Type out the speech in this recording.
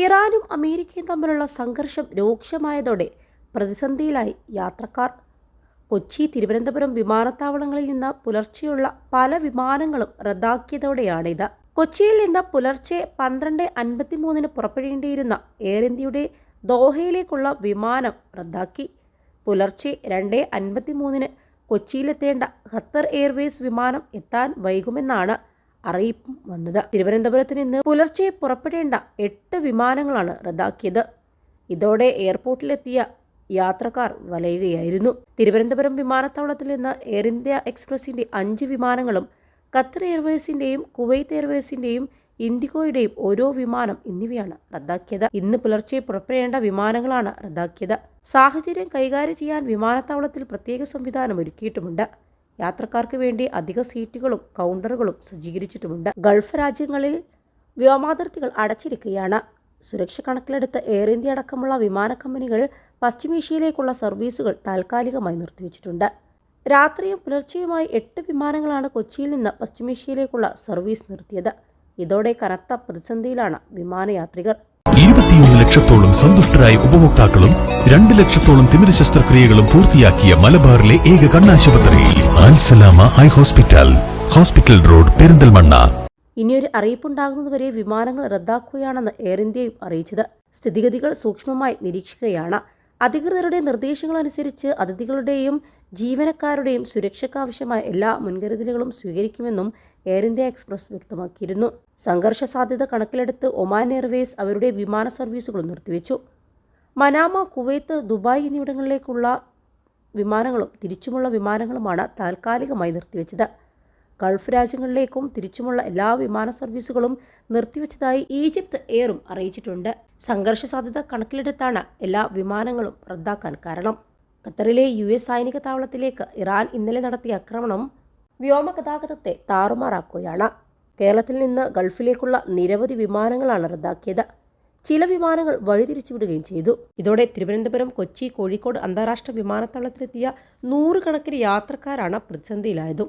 ഇറാനും അമേരിക്കയും തമ്മിലുള്ള സംഘർഷം രൂക്ഷമായതോടെ പ്രതിസന്ധിയിലായി യാത്രക്കാർ. കൊച്ചി തിരുവനന്തപുരം വിമാനത്താവളങ്ങളിൽ നിന്ന് പുലർച്ചെയുള്ള പല വിമാനങ്ങളും റദ്ദാക്കിയതോടെയാണിത്. കൊച്ചിയിൽ നിന്ന് പുലർച്ചെ പന്ത്രണ്ട് അൻപത്തിമൂന്നിന് പുറപ്പെടേണ്ടിയിരുന്ന എയർ ഇന്ത്യയുടെ ദോഹയിലേക്കുള്ള വിമാനം റദ്ദാക്കി. പുലർച്ചെ രണ്ട് അൻപത്തിമൂന്നിന് കൊച്ചിയിലെത്തേണ്ട ഖത്തർ എയർവേസ് വിമാനം എത്താൻ വൈകുമെന്നാണ് അറിയിപ്പും വന്നത്. തിരുവനന്തപുരത്ത് നിന്ന് പുലർച്ചെ പുറപ്പെടേണ്ട എട്ട് വിമാനങ്ങളാണ് റദ്ദാക്കിയത്. ഇതോടെ എയർപോർട്ടിലെത്തിയ യാത്രക്കാർ വലയുകയായിരുന്നു. തിരുവനന്തപുരം വിമാനത്താവളത്തിൽ നിന്ന് എയർ ഇന്ത്യ എക്സ്പ്രസിന്റെ അഞ്ച് വിമാനങ്ങളും ഖത്തർ എയർവേസിന്റെയും കുവൈത്ത് എയർവേസിന്റെയും ഇൻഡിഗോയുടെയും ഓരോ വിമാനം എന്നിവയാണ് റദ്ദാക്കിയത്. ഇന്ന് പുലർച്ചെ പുറപ്പെടേണ്ട വിമാനങ്ങളാണ് റദ്ദാക്കിയത്. സാഹചര്യം കൈകാര്യം ചെയ്യാൻ വിമാനത്താവളത്തിൽ പ്രത്യേക സംവിധാനം ഒരുക്കിയിട്ടുമുണ്ട്. യാത്രക്കാർക്ക് വേണ്ടി അധിക സീറ്റുകളും കൗണ്ടറുകളും സജ്ജീകരിച്ചിട്ടുമുണ്ട്. ഗൾഫ് രാജ്യങ്ങളിൽ വ്യോമാതിർത്തികൾ അടച്ചിരിക്കുകയാണ്. സുരക്ഷ കണക്കിലെടുത്ത് എയർ ഇന്ത്യ അടക്കമുള്ള വിമാന കമ്പനികൾ പശ്ചിമേഷ്യയിലേക്കുള്ള സർവീസുകൾ താൽക്കാലികമായി നിർത്തിവച്ചിട്ടുണ്ട്. രാത്രിയും പുലർച്ചെയുമായി എട്ട് വിമാനങ്ങളാണ് കൊച്ചിയിൽ നിന്ന് പശ്ചിമേഷ്യയിലേക്കുള്ള സർവീസ് നിർത്തിയത്. ഇതോടെ കനത്ത പ്രതിസന്ധിയിലാണ് വിമാനയാത്രികർ. ഇരുപത്തിയൊന്ന് ലക്ഷത്തോളം സന്തുഷ്ടരായ ഉപഭോക്താക്കളും രണ്ട് ലക്ഷത്തോളം തിമിര ശസ്ത്രക്രിയകളും പൂർത്തിയാക്കിയ മലബാറിലെ ഏക കണ്ണാശുപത്രി. Alsalama eye hospital. Hospital road Perinthalmanna. ഇനിയൊരു അറിയിപ്പുണ്ടാകുന്നതുവരെ വിമാനങ്ങൾ റദ്ദാക്കുകയാണെന്ന് എയർ ഇന്ത്യയും അറിയിച്ചത്. സ്ഥിതിഗതികൾ സൂക്ഷ്മമായി നിരീക്ഷിക്കുകയാണ്. അധികൃതരുടെ നിർദ്ദേശങ്ങളനുസരിച്ച് അതിഥികളുടെയും ജീവനക്കാരുടെയും സുരക്ഷയ്ക്കാവശ്യമായ എല്ലാ മുൻകരുതലുകളും സ്വീകരിക്കുമെന്നും എയർ ഇന്ത്യ എക്സ്പ്രസ് വ്യക്തമാക്കിയിരുന്നു. സംഘർഷ സാധ്യത കണക്കിലെടുത്ത് ഒമാൻ എയർവേസ് അവരുടെ വിമാന സർവീസുകൾ നിർത്തിവെച്ചു. മനാമ കുവൈത്ത് ദുബായ് എന്നിവിടങ്ങളിലേക്കുള്ള വിമാനങ്ങളും തിരിച്ചുമുള്ള വിമാനങ്ങളുമാണ് താൽക്കാലികമായി നിർത്തിവെച്ചത്. ഗൾഫ് രാജ്യങ്ങളിലേക്കും തിരിച്ചുമുള്ള എല്ലാ വിമാന സർവീസുകളും നിർത്തിവെച്ചതായി ഈജിപ്ത് എയറും അറിയിച്ചിട്ടുണ്ട്. സംഘർഷ സാധ്യത കണക്കിലെടുത്താണ് എല്ലാ വിമാനങ്ങളും റദ്ദാക്കാൻ കാരണം. ഖത്തറിലെ യു എസ് സൈനിക താവളത്തിലേക്ക് ഇറാൻ ഇന്നലെ നടത്തിയ ആക്രമണം വ്യോമഗതാഗതത്തെ താറുമാറാക്കുകയാണ്. കേരളത്തിൽ നിന്ന് ഗൾഫിലേക്കുള്ള നിരവധി വിമാനങ്ങളാണ് റദ്ദാക്കിയത്. ചില വിമാനങ്ങൾ വഴിതിരിച്ചുവിടുകയും ചെയ്തു. ഇതോടെ തിരുവനന്തപുരം കൊച്ചി കോഴിക്കോട് അന്താരാഷ്ട്ര വിമാനത്താവളത്തിലെത്തിയ നൂറുകണക്കിന് യാത്രക്കാരാണ് പ്രതിസന്ധിയിലായതും.